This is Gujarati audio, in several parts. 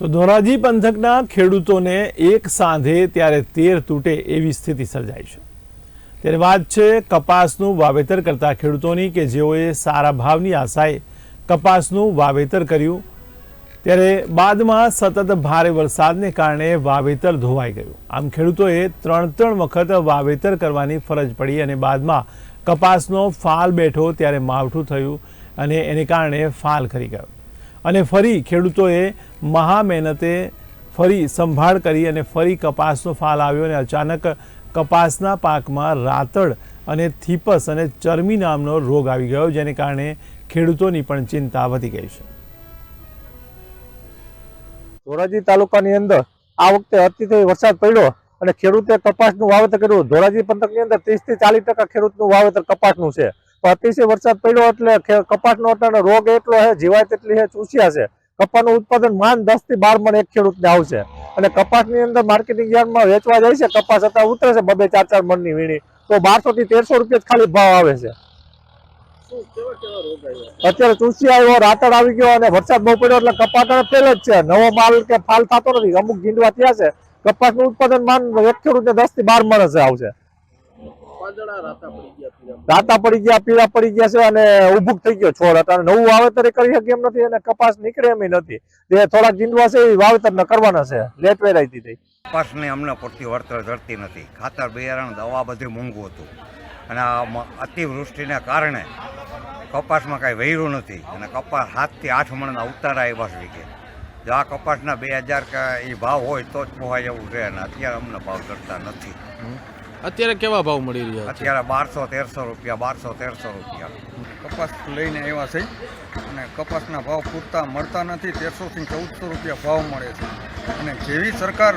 તો ધોરાજી પંથકના ખેડૂતોને એક સાંધે ત્યારે તેર તૂટે એવી સ્થિતિ સર્જાઈ છે. ત્યારે વાત છે કપાસનું વાવેતર કરતા ખેડૂતોની કે જેઓએ સારા ભાવની આશાએ કપાસનું વાવેતર કર્યું. ત્યારે બાદમાં સતત ભારે વરસાદને કારણે વાવેતર ધોવાઈ ગયું. આમ ખેડૂતોએ ત્રણ ત્રણ વખત વાવેતર કરવાની ફરજ પડી અને બાદમાં કપાસનો ફાલ બેઠો ત્યારે માવઠું થયું અને એને કારણે ફાલ ખરી ગયો. અને ફરી ખેડૂતોએ મહા મહેનતે ફરી સંભાળ કરી અને ફરી કપાસનો ફાલ આવ્યો અને અચાનક કપાસના પાકમાં રાતડ અને થીપસ અને ચરમી નામનો રોગ આવી ગયો, જેને કારણે ખેડૂતોની પણ ચિંતા વધી ગઈ છે. ધોરાજી તાલુકાની અંદર આ વખતે અતિથી વરસાદ પડ્યો અને ખેડૂતે કપાસનું વાવેતર કર્યું. ધોરાજી પંથકની અંદર ત્રીસથી ચાલીસ ટકા ખેડૂતનું વાવેતર કપાસનું છે. અતિશય વરસાદ પડ્યો એટલે કપાસ અત્યારે રોગ એટલો છે, જીવાય તેટલી છે, ચૂસ્યા છે. કપાસનું ઉત્પાદન માન દસથી બાર મણ એક ખેડૂતને આવશે. અને કપાસની અંદર માર્કેટિંગ યાર્ડમાં વેચવા જાય છે, કપાસ અત્યારે ઉતરે છે, બબે ચાર ચાર મણની વીણી. તો બારસો થી તેરસો રૂપિયા ખાલી ભાવ આવે છે. અત્યારે ચૂસી આવ્યો, રાતડ આવી ગયો અને વરસાદ બહુ પડ્યો એટલે કપાસ ફેલ જ છે. નવો માલ કે ફાલ થતો નથી. અમુક ગીંડવા થયા છે. કપાસનું ઉત્પાદન માન એક ખેડૂતને દસથી બાર મણ આવશે. રાતા પડી ગયા પીળા પડી ગયા છે અને ઉભુક થઈ ગયો છોડ હતા. નવું વાવેતર કરી શકે એમ નથી અને કપાસ નીકળે એમ નથી. જે થોડાક ગીંડવા છે એ વાવેતર ન કરવાના છે. લેટ વેરાયટી થઈ. કપાસને અમને પૂરતી વળતર જડતી નથી. ખાતર બિયારણ દવા બધું મોંઘું હતું. અને આ અતિવૃષ્ટિને કારણે કપાસમાં કાંઈ વહેરું નથી. અને કપાસ સાતથી આઠ મણના ઉતારા આવ્યા છે વીઘે જો આ કપાસના બે હજાર કે એ ભાવ હોય તો જ પોહાય એવું છે. અને અત્યારે અમને ભાવ ચડતા નથી. અત્યારે કેવા ભાવ મળી રહ્યા અત્યારે બારસો તેરસો રૂપિયા, બારસો તેરસો રૂપિયા. કપાસ લઈને આવ્યા છે. અને કપાસના ભાવ પૂરતા મળતા નથી. તેરસોથી ચૌદસો રૂપિયા ભાવ મળે છે. અને જેવી સરકાર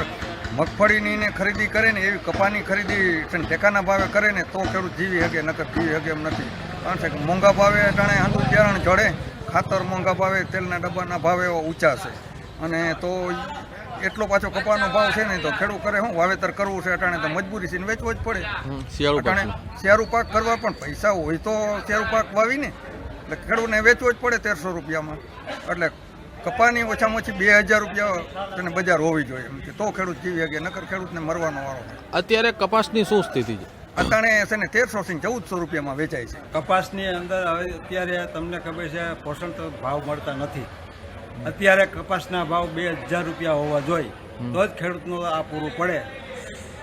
મગફળીની ખરીદી કરે ને એવી કપાની ખરીદી ટેકાના ભાવે કરે ને તો ખેડૂત જીવી શકે, નકર જીવી શકે એમ નથી. કારણ કે મોંઘા ભાવે અટાણે આંધુ બિયારણ જડે. ખાતર મોંઘા ભાવે, તેલના ડબ્બાના ભાવ એવા ઊંચા છે. અને તો એટલો પાછો કપાનો ભાવ છે ને તો ખેડૂત કરે શું? વાવેતર કરવું છે અટાણે તો મજબૂરી છે વેચવો જ પડે. શિયાળુ અટાણે શિયાળુ પાક કરવા પણ પૈસા હોય તો શિયાળુ પાક વાવીને એટલે ખેડૂતને વેચવો જ પડે તેરસો રૂપિયામાં. એટલે કપાની ઓછામાં ઓછી બે હજાર રૂપિયા તેને બજાર હોવી જોઈએ એમ કે તો ખેડૂત જીવી શકે નકર ખેડૂતને મરવાનો વારો અત્યારે કપાસની શું સ્થિતિ છે? અત્યારે છે ને તેરસો થી ચૌદસો રૂપિયામાં વેચાય છે. કપાસની અંદર હવે અત્યારે તમને ખબર છે પોષણ તો ભાવ મળતા નથી. અત્યારે કપાસના ભાવ બે હજાર રૂપિયા હોવા જોઈએ. તો જ ખેડૂતનું આ પૂરું પડે.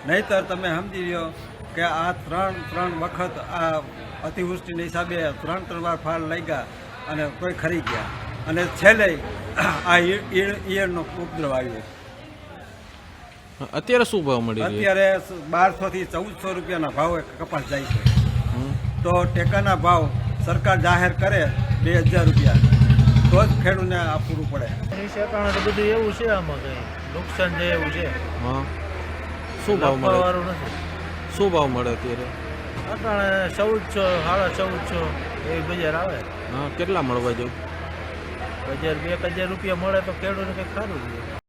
નહીતર તમે સમજી લો કે આ ત્રણ ત્રણ વખત આ અતિવૃષ્ટિના હિસાબે ત્રણ ત્રણ વાર ફાલ લાગ્યા અને કોઈ ખરી ગયા. અને છેલ્લે આ ઈય- ઈય- ઈયળનો ઉપદ્રવ આવ્યો. અત્યારે શું ભાવ મળી અત્યારે બારસો થી ચૌદસો રૂપિયાના ભાવે કપાસ જાય છે. તો ટેકાના ભાવ સરકાર જાહેર કરે બે હજાર રૂપિયા. તો જ ખેડૂતને આ પૂરું પડે. તો બધું એવું છે આમાં કઈ? નુકસાન છે એવું છે. હા. શું ભાવ મળે? વાળું નથી. શું ભાવ મળે અત્યારે? અટાણે ચૌદસો સાડા ચૌદસો એવી બજાર આવે. હા કેટલા મળવા જવું? બજાર બે એક હજાર રૂપિયા મળે તો ખેડૂતને કંઈક સારું છે